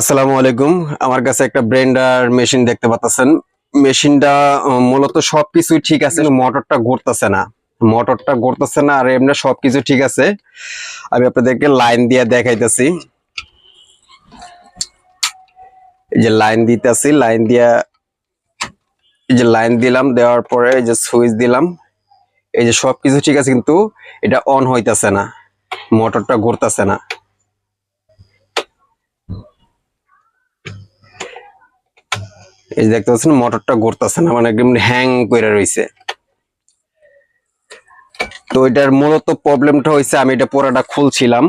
আসসালামু আলাইকুম। আমার কাছে একটা ব্লেন্ডার মেশিন দেখতে পাচ্ছেন। মেশিনটা মূলত সবকিছুই ঠিক আছে মোটরটা ঘুরতেছে না। মোটরটা ঘুরতেছে না, আর এমনি সবকিছু ঠিক আছে। আমি আপনাদেরকে লাইন দিয়ে দেখাইতেছি। এই যে লাইন দিতেছি, লাইন দিয়া, এই যে লাইন দিলাম, দেওয়ার পরে এই যে সুইচ দিলাম। এই যে সবকিছু ঠিক আছে, কিন্তু এটা অন হইতাছে না। মোটরটা ঘুরতেছে না। এই দেখতে পাচ্ছেন, মোটরটা ঘুরতেছে না মানে একদম হ্যাং করে রইছে। তো এটার মূলত প্রবলেমটা হয়েছে আমি এটা পুরাটা খুলছিলাম।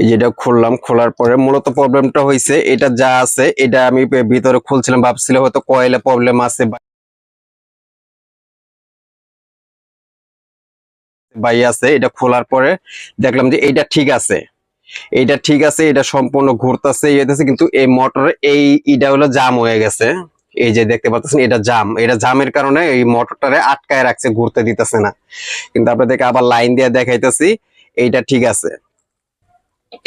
এই যে এটা খুললাম, খোলার পরে মূলত প্রবলেমটা হয়েছে এটা যা আছে, এটা আমি ভিতরে খুলছিলাম, ভাবছিলাম হয়তো কয়েলে প্রবলেম আছে বাই আছে, এটা খোলার পরে দেখলাম যে এইটা ঠিক আছে। এইটা ঠিক আছে, এটা সম্পূর্ণ ঘুরতেছে ইয়েতেছে কিন্তু এই মোটরে এই ইটা হলো জাম হয়ে গেছে। এই যে দেখতে পাচ্ছেন, এটা জাম। এটা জামের কারণে এই মোটরটারে আটকায় রাখছে, ঘুরতে দিতেছে না। কিন্তু আপনাদেরকে আবার লাইন দিয়ে দেখাইতেছি, এইটা ঠিক আছে।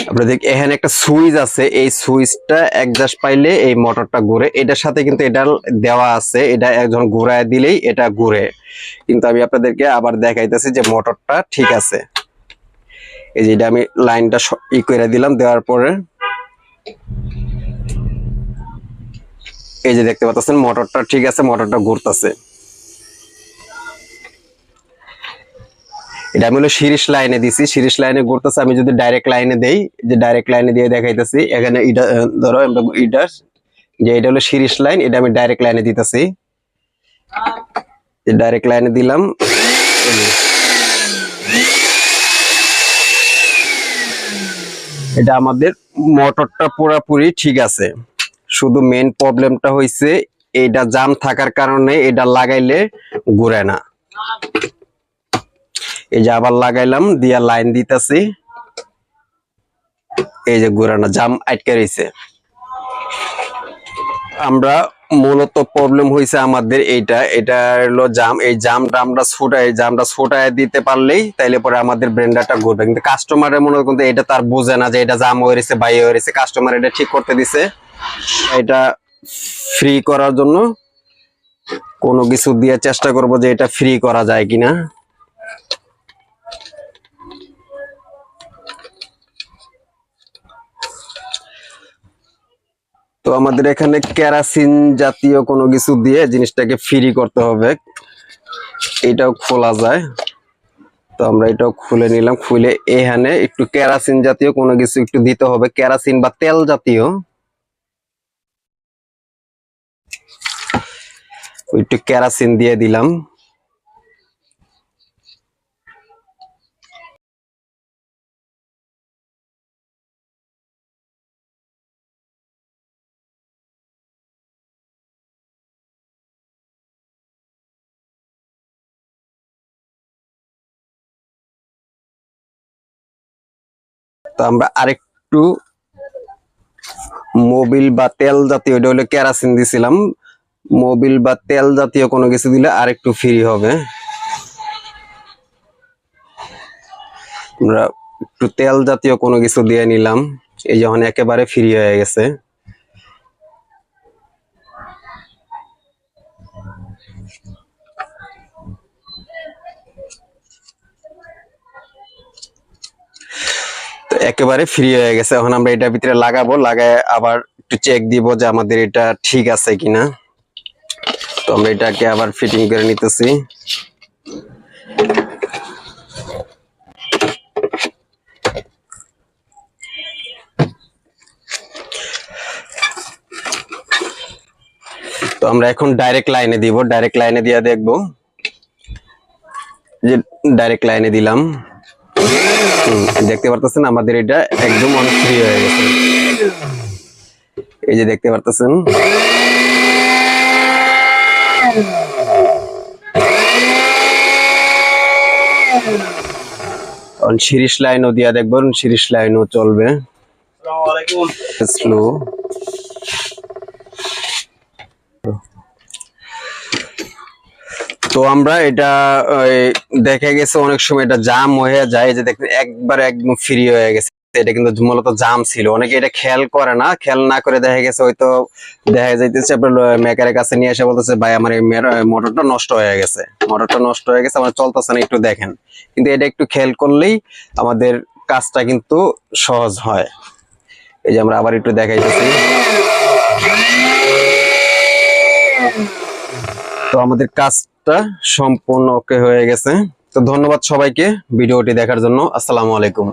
আপনাদের এখানে একটা সুইচ আছে, এই সুইচটা একজাস্ট পাইলে এই মোটরটা ঘুরে। এটার সাথে কিন্তু এটা দেওয়া আছে, এটা একজন ঘুরায় দিলেই এটা ঘুরে। কিন্তু আমি আপনাদেরকে আবার দেখাইতেছি যে মোটরটা ঠিক আছে। এই যে এটা আমি লাইনটা ই করে দিলাম, দেওয়ার পরে। এই যে দেখতে পাচ্ছেন, মোটরটা ঠিক আছে, মোটরটা ঘুরতেছে। এটা আমি হলো সিরিজ লাইনে দিছি সিরিজ লাইনে ঘুরতেছে। আমি যদি ডাইরেক্ট লাইনে দেই, যে ডাইরেক্ট লাইনে দিয়ে দেখাইতেছি, এখানে এটা ধরো, আমরা যে এটা হলো সিরিজ লাইন, এটা আমি ডাইরেক্ট লাইনে দিতেছি। ডাইরেক্ট লাইনে দিলাম এই যে। এটা আমাদের মোটরটা পুরোপুরি ঠিক আছে। শুধু মেন প্রবলেমটা হইছে এটা জাম থাকার কারণে এটা লাগাইলে ঘুরে না। এই যে আবার লাগাইলাম, দিয়া লাইন দিতেছি। এই যে ঘুরে না জাম আটকে রয়েছে আমরা মূলত প্রবলেম হয়েছে আমাদের এইটা। এটা হলো জাম এই জামটা আমরা ছোটাই জামটা ছোটায় দিতে পারলেই তাইলে পরে আমাদের ব্রেন্ডারটা ঘুরবে। কিন্তু কাস্টমারের মনে কিন্তু এটা তার বোঝে না যে এটা জাম হয়ে রয়েছে বাই হয়ে রয়েছে। কাস্টমার এটা ঠিক করতে দিছে। এটা ফ্রি করার জন্য কোনো কিছু দিয়ে চেষ্টা করব যে এটা ফ্রি করা যায় কিনা। আমাদের এখানে কেরাসিন জাতীয় কোনো কিছু দিয়ে জিনিসটাকে ফ্রি করতে হবে। এটাও খোলা যায়। তো আমরা এটাও খুলে নিলাম। খুলে এখানে একটু কেরাসিন জাতীয় কোনো কিছু একটু দিতে হবে। কেরাসিন বা তেল জাতীয়। একটু কেরাসিন দিয়ে দিলাম। তো আমরা আরেকটু মোবিল বা তেল জাতীয়, এটা হলো কেরাসিন দিছিলাম। মোবিল বা তেল জাতীয় কোনো কিছু দিলে আরেকটু ফ্রি হবে। আমরা একটু তেল জাতীয় কোনো কিছু দিয়ে নিলাম। এই যখন একেবারে ফ্রি হয়ে গেছে। একেবারে ফ্রি হয়ে গেছে। এখন আমরা এটার ভিতরে লাগাবো, লাগায় আবার একটু চেক দিব যে আমাদের এটা ঠিক আছে কিনা। তো আমরা এটাকে আবার ফিটিং করে নিতেছি। তো আমরা এখন ডাইরেক্ট লাইনে দিব। ডাইরেক্ট লাইনে দিয়ে দেখব। যে ডাইরেক্ট লাইনে দিলাম। দেখতে পারতেছেন আমাদের এটা একদম অনেক ফ্রি হয়ে গেছে। এই যে দেখতে পারতেছেন। সিরিজ লাইনও দিয়া দেখবেন সিরিজ লাইনও চলবে। স্লো তো আমরা এটা দেখে গেছে অনেক সময় এটা জাম হয়ে যায় যে দেখতে একবার একদম ফ্রি হয়ে গেছে। এটা কিন্তু মূলত জাম ছিল। অনেকে এটা খেয়াল করে না, খেয়াল না করে দেখা গেছে হয়তো দেখা যাইতেছে আপনার মেকারের কাছে নিয়ে এসে বলতেছে, ভাই, আমার এই মোটরটা নষ্ট হয়ে গেছে। মোটরটা নষ্ট হয়ে গেছে, আমার চলতেছে না, একটু দেখেন। কিন্তু এটা একটু খেয়াল করলেই আমাদের কাজটা কিন্তু সহজ হয়। এই যে আমরা আবার একটু দেখাইতেছি। তো আমাদের কাজটা সম্পূর্ণ ওকে হয়ে গেছে। তো ধন্যবাদ সবাইকে ভিডিওটি দেখার জন্য। আসসালামু আলাইকুম।